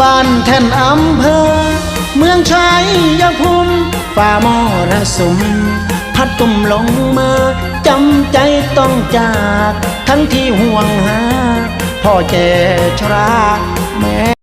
บ้านแท่นอำเภอ เมืองชัยยภูมิฝ่ามรสุม พัดตุ่มลงมาจำใจต้องจาก ทั้งที่ห่วงหา พ่อแก่ชราแม่